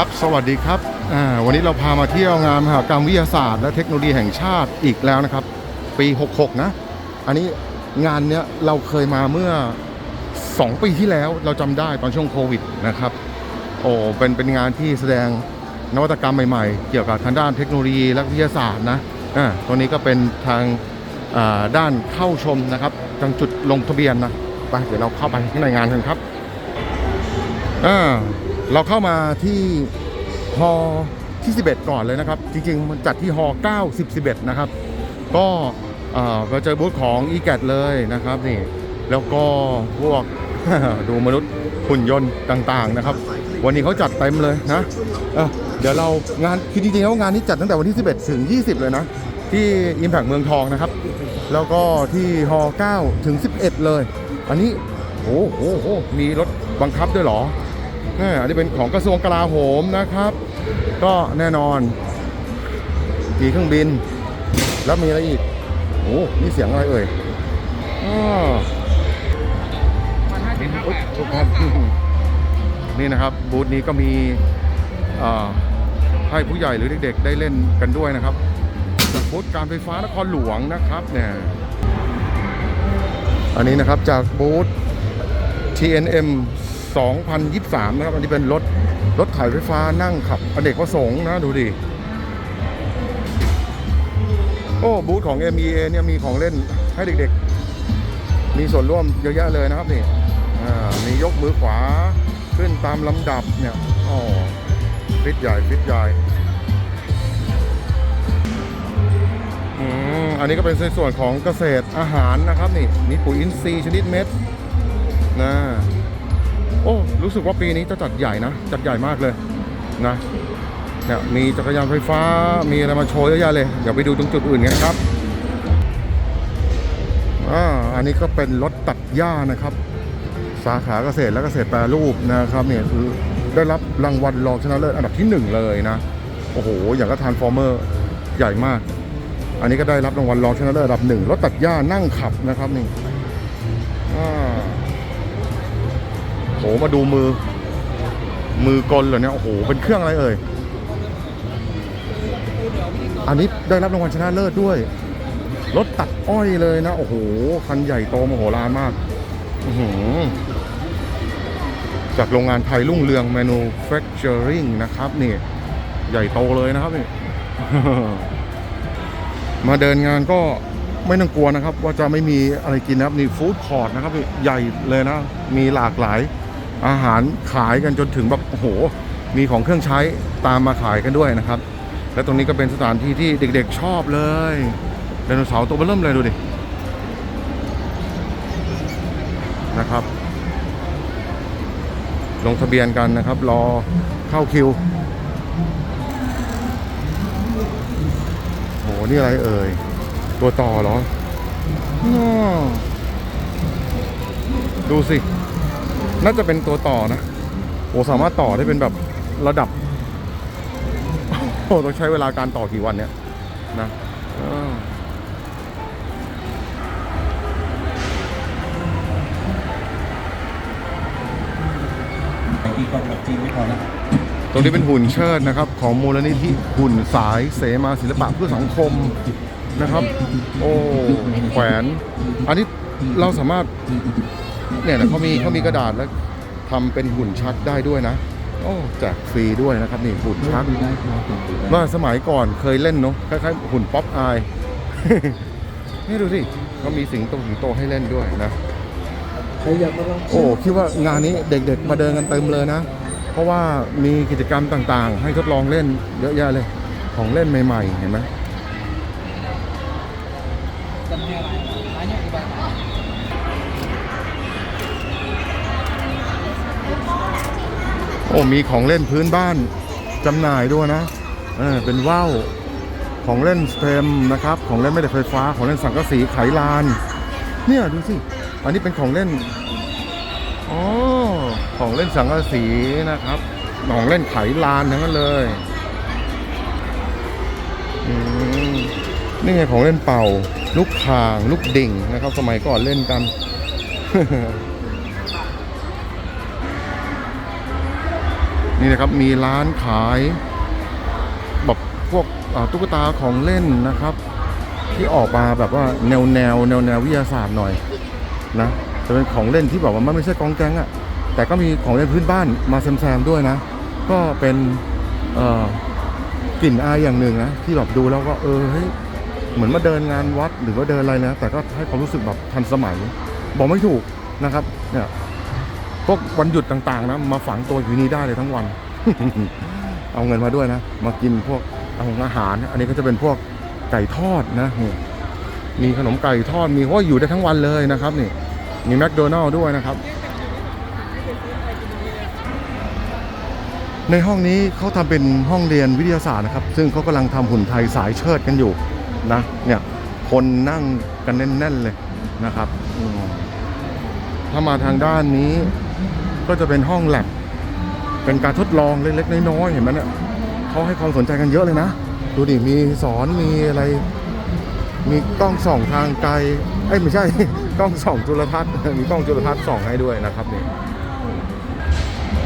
ครับ สวัสดีครับ วันนี้เราพามาเที่ยวงานมหากรรมวิทยาศาสตร์และเทคโนโลยีแห่งชาติอีกแล้วนะครับ ปี 66 นะ อันนี้งานเนี้ยเราเคยมาเมื่อ 2 ปีที่แล้วเราจำได้ตอนช่วงโควิดนะครับ โอ้เป็นเป็นงานที่แสดงนวัตกรรมใหม่ๆ เกี่ยวกับทางด้านเทคโนโลยีและวิทยาศาสตร์นะอ่าตัวนี้ก็เป็นทางด้านเข้าชมนะครับทางจุดลงทะเบียนนะไปเดี๋ยวเราเข้าไปข้างในงานกันครับอ่า เราเข้ามาที่ฮอที่ 11 ก่อนเลยนะครับ จริงๆ มันจัดที่ฮอ9 10 11 นะครับ ก็เอ่อมาเจอบูธของ e g a t เลยนะครับนี่แล้วก็พวกดูมนุษย์หุ่นยนต์ต่างๆนะครับ วันนี้เขาจัดเต็มเลยนะเเดี๋ยวเรางานคือจริงๆแล้วงานนี้จัดตั้งแต่วันที่ 11 ถึง 20 เลยนะ ที่ Impact เมืองทองนะครับ แล้วก็ที่ฮอ9ถึง 11 เลย อันนี้โอ้โหมีรถบังคับด้วยหรอ แม่อันนี้เป็นของกระทรวงกลาโหมนะครับ ก็แน่นอน มีเครื่องบิน แล้วมีอะไรอีกโอ้นี่เสียงอะไรเอ่ยอ้อครับนี่นะครับ บูธนี้ก็มีให้ผู้ใหญ่หรือเด็กๆ ได้เล่นกันด้วยนะครับจากบูธการไฟฟ้านครหลวงนะครับเนี่ยอันนี้นะครับจากบูธ TNM 2023 นะครับ อันนี้เป็นรถ รถถ่ายไฟฟ้านั่งขับอเนกประสงค์นะ ดูดิ โอ้ บูธของ MEA เนี่ยมีของเล่นให้เด็กๆ มีส่วนร่วมเยอะแยะเลยนะครับนี่มียกมือขวาขึ้นตามลำดับเนี่ยอ๋อฟิตใหญ่ฟิตใหญ่อันนี้ก็เป็นในส่วนของเกษตรอาหารนะครับนี่มีปุ๋ยอินทรีย์ชนิดเม็ดนะ โอ้ รู้สึกว่าปีนี้จะจัดใหญ่นะ จัดใหญ่มากเลยนะเนี่ยมีจักรยานไฟฟ้า มีอะไรมาโชว์เยอะแยะเลย เดี๋ยวไปดูตรงจุดอื่นกันครับอ่าอันนี้ก็เป็นรถตัดหญ้านะครับ สาขาเกษตรและเกษตรแปรรูปนะครับเนี่ยคือได้รับรางวัลรองชนะเลิศอันดับที่หนึ่งเลยนะ โอ้โห อย่างก็ทานฟอร์เมอร์ใหญ่มาก อันนี้ก็ได้รับรางวัลรองชนะเลิศอันดับหนึ่งรถตัดหญ้านั่งขับนะครับนี่อ่า โหมาดูมือ มือกลเหรอเนี่ยโอ้โหเป็นเครื่องอะไรเอ่ยอันนี้ได้รับรางวัลชนะเลิศด้วยรถตัดอ้อยเลยนะ โอ้โห คันใหญ่โตมโหฬารมากอืจากโรงงานไทยรุ่งเรือง Manufacturing นะครับนี่ ใหญ่โตเลยนะครับนี่ มาเดินงานก็ไม่ต้องกลัวนะครับ ว่าจะไม่มีอะไรกินนะครับ นี่ฟู้ดคอร์ทนะครับ ใหญ่เลยนะ มีหลากหลาย อาหารขายกันจนถึงแบบโอ้โห มีของเครื่องใช้ตามมาขายกันด้วยนะครับ และตรงนี้ก็เป็นสถานที่ที่เด็กๆชอบเลยไดโนเสาร์ตัวเบอเริ่มเลยดูดินะครับ ลงทะเบียนกันนะครับ รอเข้าคิวโหนี่อะไรเอ่ย ตัวต่อเหรอน้อดูสิ น่าจะเป็นตัวต่อนะโอ้สามารถต่อได้เป็นแบบระดับโอ้ต้องใช้เวลาการต่อกี่วันเนี่ยนะอ่าตรงนี้เป็นหุ่นเชิดนะครับ ของมูลนิธิหุ่นสายเสมาศิลปะเพื่อสังคมนะครับ โอ้แขวน อันนี้เราสามารถ เนี่ยนะเขามีเขามีกระดาษแล้วทำเป็นหุ่นชักได้ด้วยนะ โอ้แจกฟรีด้วยนะครับนี่หุ่นชักเมื่อสมัยก่อนเคยเล่นเนาะคล้ายๆหุ่นป๊อปอาย นี่ดูสิเขามีสิงโตสิงโตให้เล่นด้วยนะใครอยากมาลองโอ้คิดว่างานนี้เด็กๆมาเดินกันเต็มเลยนะ เพราะว่ามีกิจกรรมต่างๆ ให้ทดลองเล่นเยอะแยะเลยของเล่นใหม่ๆ เห็นไหม อ้มีของเล่นพื้นบ้านจำหน่ายด้วยนะเออเป็นว่าวของเล่นสเต็มนะครับ ของเล่นไม่ได้ไฟฟ้า ของเล่นสังกะสีไขลาน เนี่ยดูสิ อันนี้เป็นของเล่นอ๋อของเล่นสังกะสีนะครับ ของเล่นไขลานทั้งนั้นเลยนี่ไงของเล่นเป่า ลูกคาง ลูกดิ่งนะครับ สมัยก่อนเล่นกัน นี่นะครับมีร้านขายแบบพวกตุ๊กตาของเล่นนะครับ ที่ออกมาแบบว่าแนวแนวแนวแนววิทยาศาสตร์หน่อยนะจะเป็นของเล่นที่แบบว่ามันไม่ใช่กองแกงอะแต่ก็มีของเล่นพื้นบ้านมาแซมๆด้วยนะ ก็เป็นกลิ่นอายอย่างหนึ่งนะที่แบบดูแล้วก็เออเฮ้ยเหมือนมาเดินงานวัดหรือว่าเดินอะไรนะแต่ก็ให้ความรู้สึกแบบทันสมัย บอกไม่ถูกนะครับเนี่ย พวกวันหยุดต่างๆนะมาฝังตัวอยู่นี่ได้เลยทั้งวัน เอาเงินมาด้วยนะ มากินพวกอาหารอาหาร อันนี้ก็จะเป็นพวกไก่ทอดนะนี่มีขนมไก่ทอดมีเพราะว่าอยู่ได้ทั้งวันเลยนะครับนี่มีแมคโดนัลล์ด้วยนะครับ ในห้องนี้เขาทำเป็นห้องเรียนวิทยาศาสตร์นะครับ ซึ่งเขากำลังทำหุ่นไทยสายเชิดกันอยู่นะเนี่ยคนนั่งกันแน่นๆเลยนะครับถ้ามาทางด้านนี้ ก็จะเป็นห้องแลบเป็นการทดลองเล็กๆน้อยๆเห็นไหมเนี่ยเขาให้ความสนใจกันเยอะเลยนะ ดูดิมีสอนมีอะไร มีกล้องส่องทางไกลเอ้ยไม่ใช่ กล้องส่องจุลทรรศน์มีกล้องจุลทรรศน์ส่องให้ด้วยนะครับนี่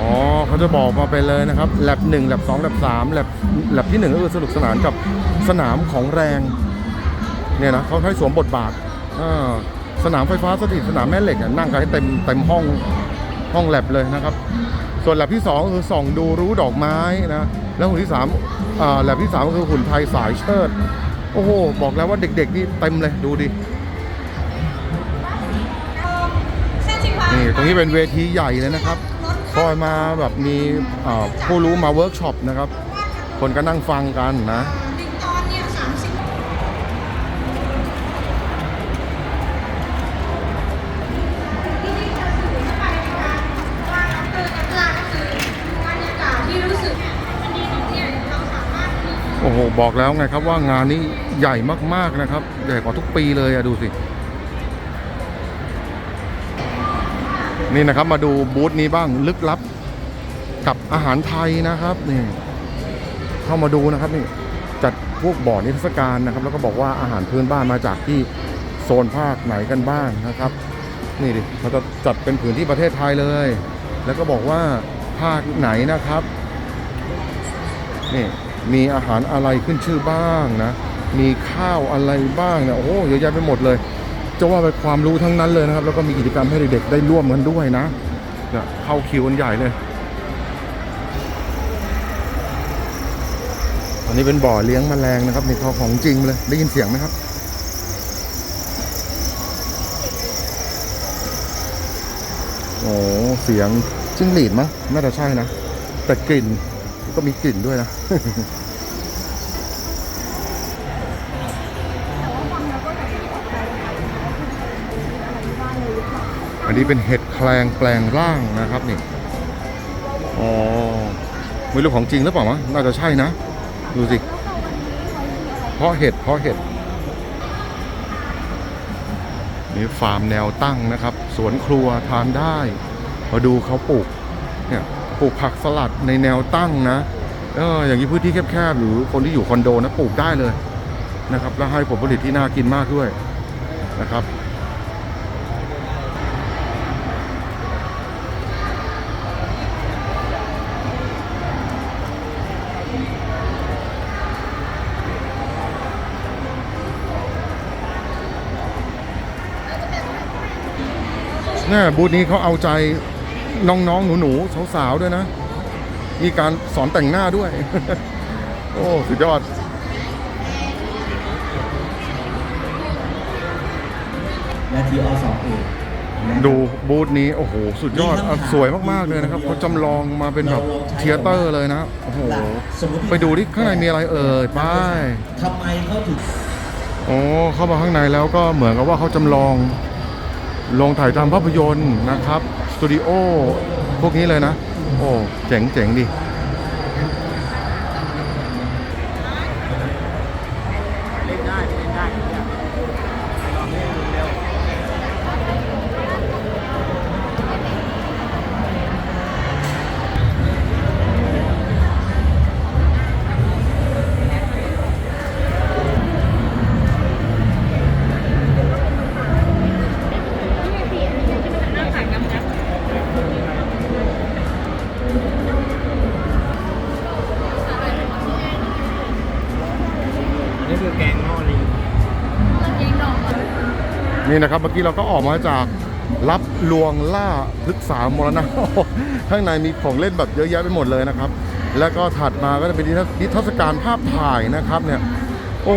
อ๋อเขาจะบอกมาไปเลยนะครับแลบหนึ่งแลบสองแลบสามแลบแลบที่หนึ่งก็คือสนุกสนานกับสนามของแรงเนี่ยนะเขาให้สวมบทบาทอสนามไฟฟ้าสถิตสนามแม่เหล็กนั่งกันให้เต็มเต็มห้อง ห้องแลบเลยนะครับ ส่วนแลบที่สองคือส่องดูรู้ดอกไม้นะแล้วหุ่นที่สามอ่าแลบที่สามก็คือหุ่นไทยสายเชิด โอ้โห บอกแล้วว่าเด็กๆนี่เต็มเลยดูดินี่ตรงนี้เป็นเวทีใหญ่เลยนะครับคอยมาแบบมีผู้รู้มาเวิร์กช็อปนะครับ คนก็นั่งฟังกันนะ หนึ่งตอนเนี่ยสามสิบที่รู้สึกมันดีตรงที่เราสามารถ โอ้โห บอกแล้วไงครับว่างานนี้ใหญ่มากๆนะครับ ใหญ่กว่าทุกปีเลยอะดูสิ นี่นะครับมาดูบูธนี้บ้างลึกลับ กับอาหารไทยนะครับนี่เข้ามาดูนะครับนี่จัดพวกบ่อนิทรรศการนะครับ แล้วก็บอกว่าอาหารพื้นบ้านมาจากที่โซนภาคไหนกันบ้างนะครับ นี่ดิเขาจะจัดเป็นผืนที่ประเทศไทยเลย แล้วก็บอกว่าภาคไหนนะครับนี่ มีอาหารอะไรขึ้นชื่อบ้างนะ มีข้าวอะไรบ้างเนี่ยโอ้เยอะแยะไปหมดเลย จะว่าเป็นความรู้ทั้งนั้นเลยนะครับ แล้วก็มีกิจกรรมให้เด็กๆได้ร่วมกันด้วยนะเนี่ยเข้าคิวกันใหญ่เลย อันนี้เป็นบ่อเลี้ยงแมลงนะครับนี่เขาของจริงเลย ได้ยินเสียงไหมครับโอ้เสียงจิ้งหรีดมั้งน่าจะใช่นะ แต่กลิ่น ก็มีกลิ่นด้วยนะอันนี้เป็นเห็ดแคลงแปลงร่างนะครับนี่ อ๋อ ไม่รู้ของจริงหรือเปล่ามะน่าจะใช่นะ ดูสิ เพราะเห็ด เพราะเห็ด นี่ฟาร์มแนวตั้งนะครับ สวนครัวทานได้ มาดูเขาปลูก เนี่ย ปลูกผักสลัดในแนวตั้งนะเอออย่างนี้พื้นที่แคบๆหรือคนที่อยู่คอนโดนะปลูกได้เลยนะครับ แล้วให้ผลผลิตที่น่ากินมากด้วยนะครับเนี่ยบูธนี้เขาเอาใจ น้องๆ หนูๆ สาวๆ ด้วยนะ มีการสอนแต่งหน้าด้วย โอ้ สุดยอด นาทีอสองเอกดูบูธนี้ โอ้โห สุดยอดอะสวยมากๆเลยนะครับเขาจำลองมาเป็นแบบเทยเตอร์เลยนะ โอ้โหสมมติไปดูที่ข้างในมีอะไรเอ่ยไปทำไมเขาถึงโอ้เข้ามาข้างในแล้วก็เหมือนกับว่าเขาจำลองลงถ่ายทำภาพยนตร์นะครับส ตูดิโอพวกนี้เลยนะ โอ้ เจ๋งเจ๋งดี นี่คือแกงหม้อลิงนี่นะครับเมื่อกี้เราก็ออกมาจากรับลวงล่าพึกษามรณะข้างในมีของเล่นแบบเยอะแยะไปหมดเลยนะครับ แล้วก็ถัดมาก็จะเป็นนิทรรศการภาพถ่ายนะครับเนี่ยโอ้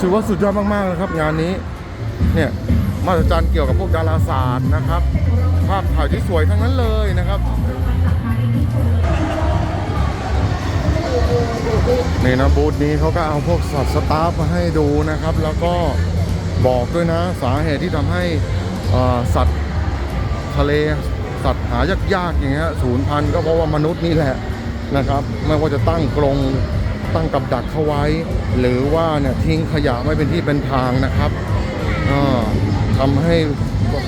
ถือว่าสุดยอดมากๆนะครับ งานนี้เนี่ยมาตรจารย์เกี่ยวกับพวกดาราศาสตร์นะครับ ภาพถ่ายที่สวยทั้งนั้นเลยนะครับ นี่นะบูธนี้เขาก็เอาพวกสัตว์สตาฟมาให้ดูนะครับ แล้วก็บอกด้วยนะสาเหตุที่ทำให้อ่อสัตว์ทะเลสัตว์หายากๆอย่างเงี้ยสูญพันธุ์ก็เพราะว่ามนุษย์นี่แหละนะครับ ไม่ว่าจะตั้งกรงตั้งกับดักเขาไว้ หรือว่าเนี่ยทิ้งขยะไม่เป็นที่เป็นทางนะครับอ่าทำให้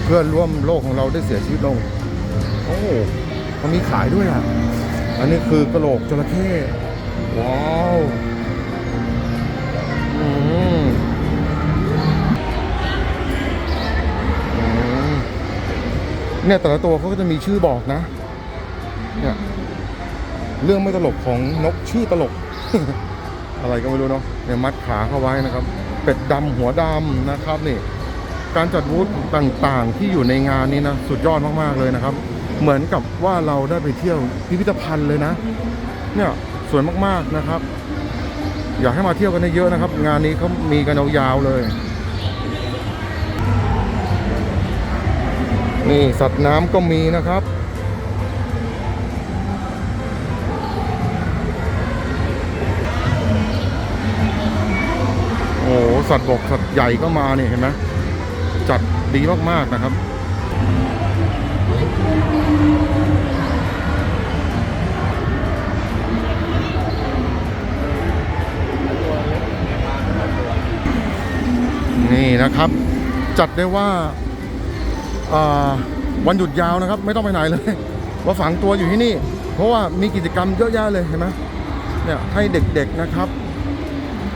เพื่อนร่วมโลกของเราได้เสียชีวิตลง โอ้เขามีขายด้วยอะ อันนี้คือกระโหลกจระเข้ ว้าวอืมเนี่ยแต่ละตัวเขาก็จะมีชื่อบอกนะ เนี่ยเรื่องไม่ตลกของนกชื่อตลก อะไรก็ไม่รู้เนาะเนี่ยมัดขาเข้าไว้นะครับ เป็ดดำหัวดำนะครับนี่การจัดบูธต่างๆที่อยู่ในงานนี้นะสุดยอดมากๆเลยนะครับ เหมือนกับว่าเราได้ไปเที่ยวพิพิธภัณฑ์เลยนะ เนี่ย วยมากๆนะครับ อยากให้มาเที่ยวกันเยอะนะครับ งานนี้เขามีกันยาวๆเลย นี่สัตว์น้ำก็มีนะครับโอ้สัตว์บกสัตว์ใหญ่ก็มาเนี่ยเห็นไหมจัดดีมากๆนะครับ นี่นะครับ จัดได้ว่าวันหยุดยาวนะครับ ไม่ต้องไปไหนเลยว่าฝังตัวอยู่ที่นี่ เพราะว่ามีกิจกรรมเยอะแยะเลยเห็นไหมเนี่ยให้เด็กๆนะครับ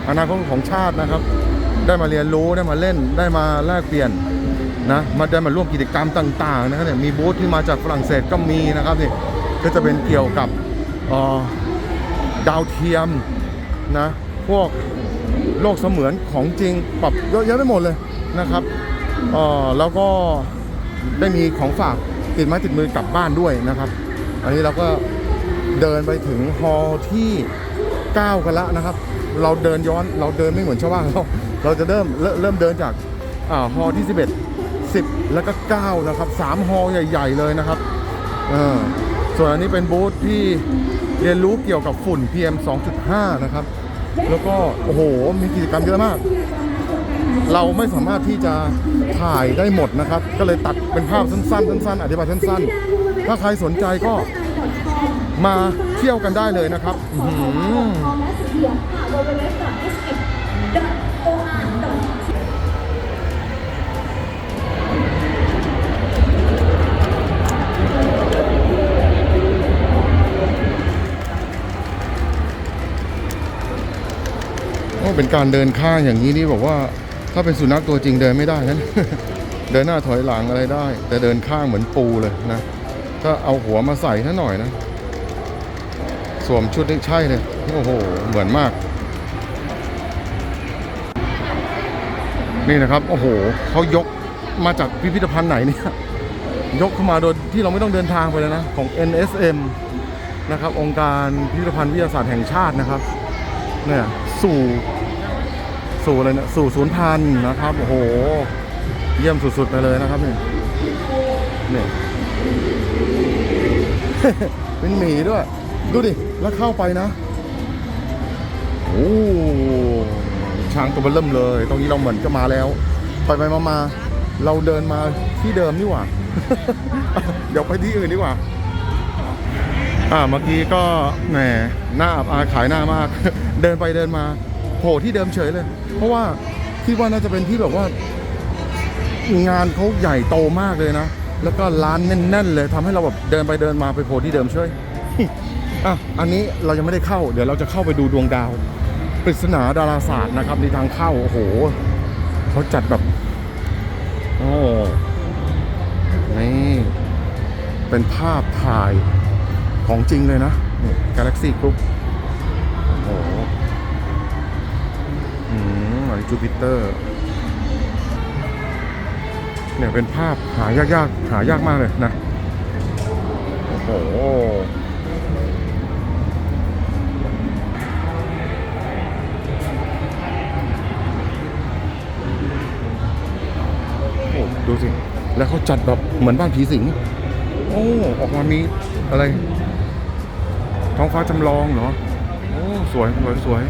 อนาคตของชาตินะครับ ได้มาเรียนรู้ได้มาเล่นได้มาแลกเปลี่ยนนะมาได้มาร่วมกิจกรรมต่างๆนะครับเนี่ยมีบูธที่มาจากฝรั่งเศสก็มีนะครับนี่ก็จะเป็นเกี่ยวกับดาวเทียมนะพวก โลกเสมือนของจริงปรับเยอะแยะไปหมดเลยนะครับเอ่อแล้วก็ได้มีของฝากติดไม้ติดมือกลับบ้านด้วยนะครับ อันนี้เราก็เดินไปถึงฮอลที่9กันแล้วนะครับ เราเดินย้อนเราเดินไม่เหมือนชาวบ้านเราเราจะเริ่มเริ่มเดินจากอ่าฮอลที่ 11 10 แล้วก็ 9 นะครับ 3 ฮอลใหญ่ ๆ เลยนะครับเออส่วนอันนี้เป็นบูธที่เรียนรู้เกี่ยวกับฝุ่น PM 2.5 นะครับ แล้วก็โอ้โหมีกิจกรรมเยอะมาก เราไม่สามารถที่จะถ่ายได้หมดนะครับ ก็เลยตัดเป็นภาพสั้นๆสั้นๆอธิบายสั้นๆ ถ้าใครสนใจก็มาเที่ยวกันได้เลยนะครับ เป็นการเดินข้างอย่างนี้นี่บอกว่า ถ้าเป็นสุนัขตัวจริงเดินไม่ได้นั้นเดินหน้าถอยหลังอะไรได้ แต่เดินข้างเหมือนปูเลยนะถ้าเอาหัวมาใส่ท่าหน่อยนะ สวมชุดนี่ใช่เลยโอ้โหเหมือนมาก นี่นะครับ โอ้โหเขายกมาจากพิพิธภัณฑ์ไหนเนี่ยยกเข้ามาโดยที่เราไม่ต้องเดินทางไปเลยนะ ของ NSM นะครับ องค์การพิพิธภัณฑ์วิทยาศาสตร์แห่งชาตินะครับ เนี่ยสู่ สู่อะไรเนี่ยสู่ศูนย์พันนะครับโอ้โห เยี่ยมสุดๆไปเลยนะครับเนี่ยเนี่ยเป็นหมีด้วย ดูดิ แล้วเข้าไปนะ โอ้ช้างตัวเบิ่มเลย ตรงนี้เราเหมือนจะมาแล้ว ไปไปมามาเราเดินมาที่เดิมนี่หว่า เดี๋ยวไปที่อื่นดีกว่า อ่าเมื่อกี้ก็แหมหน้าอับอาขายหน้ามาก เดินไปเดินมา โผล่ที่เดิมเฉยเลย เพราะว่าคิดว่าน่าจะเป็นที่แบบว่า งานเขาใหญ่โตมากเลยนะ แล้วก็ร้านแน่น ๆ เลยทำให้เราแบบเดินไปเดินมาไปโผล่ที่เดิมเฉยอะอันนี้เรายังไม่ได้เข้า เดี๋ยวเราจะเข้าไปดูดวงดาวปริศนาดาราศาสตร์นะครับในทางเข้าโอ้โหเขาจัดแบบโอ้นี่เป็นภาพถ่ายของจริงเลยนะนี่ Galaxy Group อืมอันนี้จูปิเตอร์เนี่ยเป็นภาพหายากๆหายากมากเลยนะ โอ้โหดูสิ แล้วเขาจัดแบบเหมือนบ้านผีสิง โอ้ ออกมามีอะไร ท้องฟ้าจำลองเหรอ โอ้ สวย สวย สวย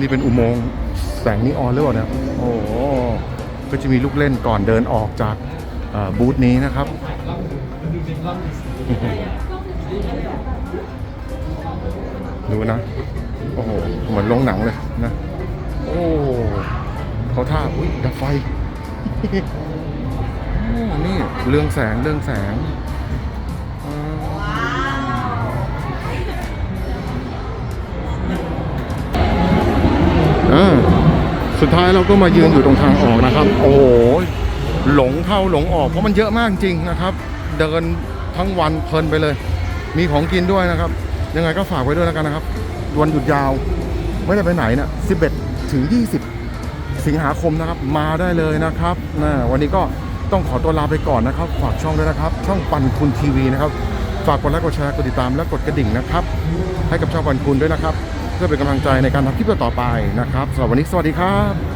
นี่เป็นอุโมงค์แสงนีออนหรือเปล่านี่ยโอ้โหก็จะมีลูกเล่นก่อนเดินออกจากบูธนี้นะครับ ดูนะ โอ้โห เหมือนโรงหนังเลยนะ โอ้เขาท่าอุ้ยดับไฟโอ้นี่ เรื่องแสงเรื่องแสง สุดท้ายเราก็มายืนอยู่ตรงทางออกนะครับ โอ้โหหลงเข้าหลงออกเพราะมันเยอะมากจริงนะครับ เดินทั้งวันเพลินไปเลย มีของกินด้วยนะครับ ยังไงก็ฝากไว้ด้วยแล้วกันนะครับวันหยุดยาวไม่ได้ไปไหนนะ11 ถึง 20 สิงหาคมนะครับ มาได้เลยนะครับนะวันนี้ก็ต้องขอตัวลาไปก่อนนะครับ ฝากช่องด้วยนะครับ ช่องปันคุณทีวีนะครับ ฝากกดไลค์กดแชร์กดติดตามและกดกระดิ่งนะครับ ให้กับช่องปันคุณด้วยนะครับ เพื่อเป็นกำลังใจในการทำคลิปต่อไปนะครับสำหรับวันนี้สวัสดีครับ